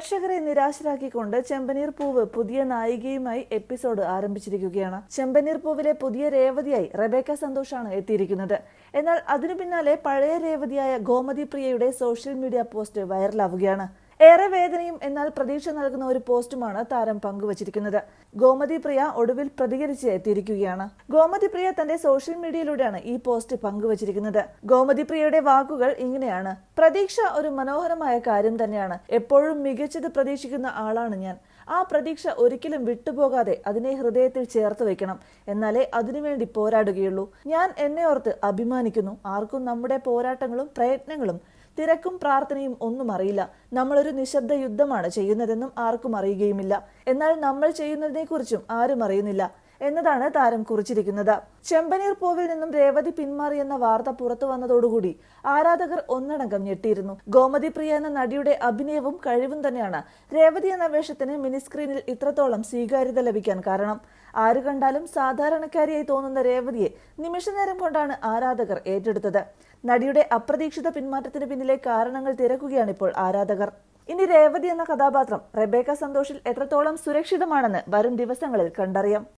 പ്രേക്ഷകരെ നിരാശരാക്കിക്കൊണ്ട് ചെമ്പനീർ പൂവ് പുതിയ നായികയുമായി എപ്പിസോഡ് ആരംഭിച്ചിരിക്കുകയാണ്. ചെമ്പനീർ പൂവിലെ പുതിയ രേവതിയായി റബേക്ക സന്തോഷാണ് എത്തിയിരിക്കുന്നത്. എന്നാൽ അതിനു പിന്നാലെ പഴയ രേവതിയായ ഗോമതി പ്രിയയുടെ സോഷ്യൽ മീഡിയ പോസ്റ്റ് വൈറലാവുകയാണ്. ഏറെ വേദനയും എന്നാൽ പ്രതീക്ഷ നൽകുന്ന ഒരു പോസ്റ്റുമാണ് താരം പങ്കുവച്ചിരിക്കുന്നത്. ഗോമതി പ്രിയ ഒടുവിൽ പ്രതികരിച്ച് എത്തിയിരിക്കുകയാണ്. ഗോമതി പ്രിയ തന്റെ സോഷ്യൽ മീഡിയയിലൂടെയാണ് ഈ പോസ്റ്റ് പങ്കുവച്ചിരിക്കുന്നത്. ഗോമതി പ്രിയയുടെ വാക്കുകൾ ഇങ്ങനെയാണ്. പ്രതീക്ഷ ഒരു മനോഹരമായ കാര്യം തന്നെയാണ്. എപ്പോഴും മികച്ചത് പ്രതീക്ഷിക്കുന്ന ആളാണ് ഞാൻ. ആ പ്രതീക്ഷ ഒരിക്കലും വിട്ടുപോകാതെ അതിനെ ഹൃദയത്തിൽ ചേർത്ത് വെക്കണം എന്നാലേ അതിനുവേണ്ടി പോരാടുകയുള്ളൂ. ഞാൻ എന്നെ ഓർത്ത് അഭിമാനിക്കുന്നു. ആർക്കും നമ്മുടെ പോരാട്ടങ്ങളും പ്രയത്നങ്ങളും തിരക്കും പ്രാർത്ഥനയും ഒന്നും അറിയില്ല. നമ്മളൊരു നിശബ്ദ യുദ്ധമാണ് ചെയ്യുന്നതെന്നും ആർക്കും അറിയുകയുമില്ല. എന്നാൽ നമ്മൾ ചെയ്യുന്നതിനെക്കുറിച്ചും ആരും അറിയുന്നില്ല. എന്നതാണ് താരം കുറിച്ചിരിക്കുന്നത്. ചെമ്പനീർ പൂവിൽ നിന്നും രേവതി പിന്മാറിയെന്ന വാർത്ത പുറത്തു വന്നതോടുകൂടി ആരാധകർ ഒന്നടങ്കം ഞെട്ടിയിരുന്നു. ഗോമതി പ്രിയ എന്ന നടിയുടെ അഭിനയവും കഴിവും തന്നെയാണ് രേവതി എന്ന വേഷത്തിന് മിനിസ്ക്രീനിൽ ഇത്രത്തോളം സ്വീകാര്യത ലഭിക്കാൻ കാരണം. ആര് കണ്ടാലും സാധാരണക്കാരിയായി തോന്നുന്ന രേവതിയെ നിമിഷനേരം കൊണ്ടാണ് ആരാധകർ ഏറ്റെടുത്തത്. നടിയുടെ അപ്രതീക്ഷിത പിന്മാറ്റത്തിന് പിന്നിലെ കാരണങ്ങൾ തിരക്കുകയാണിപ്പോൾ ആരാധകർ. ഇനി രേവതി എന്ന കഥാപാത്രം റെബേക്ക സന്തോഷിൽ എത്രത്തോളം സുരക്ഷിതമാണെന്ന് വരും ദിവസങ്ങളിൽ കണ്ടറിയാം.